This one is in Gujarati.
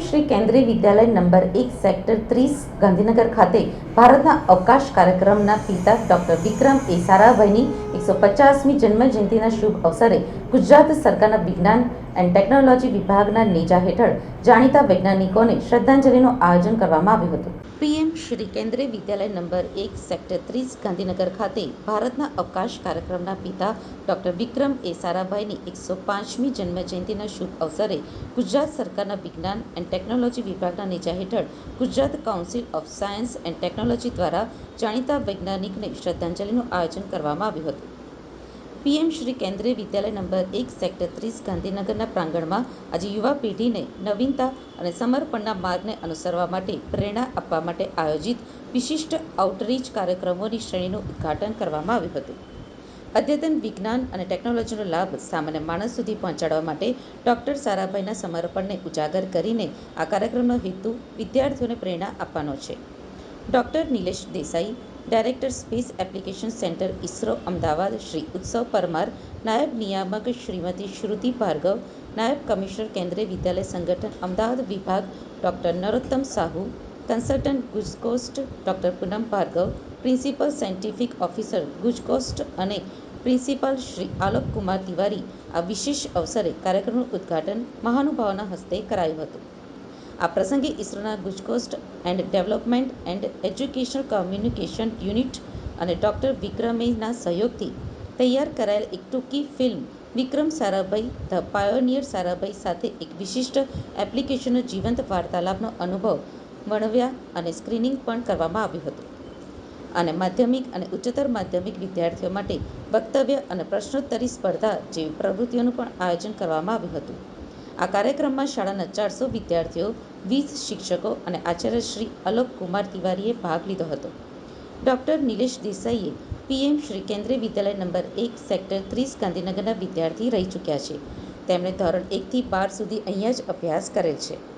શ્રી કેન્દ્રીય વિદ્યાલય નંબર એક, સેક્ટર ત્રીસ, ગાંધીનગર ખાતે ભારતના અવકાશ કાર્યક્રમના પિતા ડોક્ટર વિક્રમ એ સારાભાઈની એકસો પચાસમી જન્મજયંતિના શુભ અવસરે ગુજરાત સરકારના વિજ્ઞાન એન્ડ ટેકનોલોજી વિભાગના નેજા હેઠળ જાણીતા વૈજ્ઞાનિકોને શ્રદ્ધાંજલિનું આયોજન કરવામાં આવ્યું હતું. પીએમ શ્રી કેન્દ્રીય વિદ્યાલય નંબર એક, સેક્ટર ત્રીસ, ગાંધીનગર ખાતે ભારતના અવકાશ કાર્યક્રમના પિતા ડૉક્ટર વિક્રમ એ. સારાભાઈની એકસો પાંચમી જન્મજયંતિના શુભ અવસરે ગુજરાત સરકારના વિજ્ઞાન એન્ડ ટેકનોલોજી વિભાગના નેજા હેઠળ Gujarat council of science and technology દ્વારા જાણીતા વૈજ્ઞાનિકને શ્રદ્ધાંજલિનું આયોજન કરવામાં આવ્યું હતું. પીએમ શ્રી કેન્દ્રીય વિદ્યાલય નંબર એક, સેક્ટર ત્રીસ, ગાંધીનગરના પ્રાંગણમાં આજે યુવા પેઢીને નવીનતા અને સમર્પણના માર્ગને અનુસરવા માટે પ્રેરણા આપવા માટે આયોજિત વિશિષ્ટ આઉટરીચ કાર્યક્રમોની શ્રેણીનું ઉદ્ઘાટન કરવામાં આવ્યું હતું. અદ્યતન વિજ્ઞાન અને ટેકનોલોજીનો લાભ સામાન્ય માણસ સુધી પહોંચાડવા માટે ડૉક્ટર સારાભાઈના સમર્પણને ઉજાગર કરીને આ કાર્યક્રમનો હેતુ વિદ્યાર્થીઓને પ્રેરણા આપવાનો છે. Doctor Nilesh Desai director space application centre ISRO Ahmedabad, Shri Utsav Parmar, નાયબ નિયામક શ્રીમતી શ્રુતિ ભાર્ગવ, નાયબ કમિશનર કેન્દ્રીય વિદ્યાલય સંગઠન, અમદાવાદ વિભાગ, doctor Narottam Sahu, consultant ગુજકોસ્ટ, doctor પૂનમ ભાર્ગવ, પ્રિન્સિપલ સાયન્ટિફિક ઓફિસર ગુજકોસ્ટ અને પ્રિન્સિપાલ શ્રી આલોક કુમાર તિવારી આ વિશેષ અવસરે કાર્યક્રમનું ઉદ્ઘાટન મહાનુભાવોના હસ્તે કરાયું હતું. આ પ્રસંગે ઇસરોના ગુજકોસ્ટ and development and educational communication unit અને ડૉક્ટર વિક્રમેના સહયોગથી તૈયાર કરાયેલ એક ટૂંકી film Vikram Sarabhai, the pioneer Sarabhai સાથે એક વિશિષ્ટ એપ્લિકેશનનો જીવંત વાર્તાલાપનો અનુભવ વર્ણવ્યા અને સ્ક્રીનિંગ પણ કરવામાં આવ્યું હતું. અને માધ્યમિક અને ઉચ્ચતર માધ્યમિક વિદ્યાર્થીઓ માટે વક્તવ્ય અને પ્રશ્નોત્તરી સ્પર્ધા જેવી પ્રવૃત્તિઓનું પણ આયોજન કરવામાં આવ્યું હતું. આ કાર્યક્રમમાં શાળાના ચારસો વિદ્યાર્થીઓ, વીસ શિક્ષકો અને આચાર્ય શ્રી અલોક કુમાર તિવારીએ ભાગ લીધો હતો. ડૉક્ટર નિલેશ દેસાઈએ પીએમ શ્રી કેન્દ્રીય વિદ્યાલય નંબર એક, સેક્ટર ત્રીસ ગાંધીનગરના વિદ્યાર્થી રહી ચૂક્યા છે. તેમણે ધોરણ એકથી બાર સુધી અહીંયા જ અભ્યાસ કરેલ છે.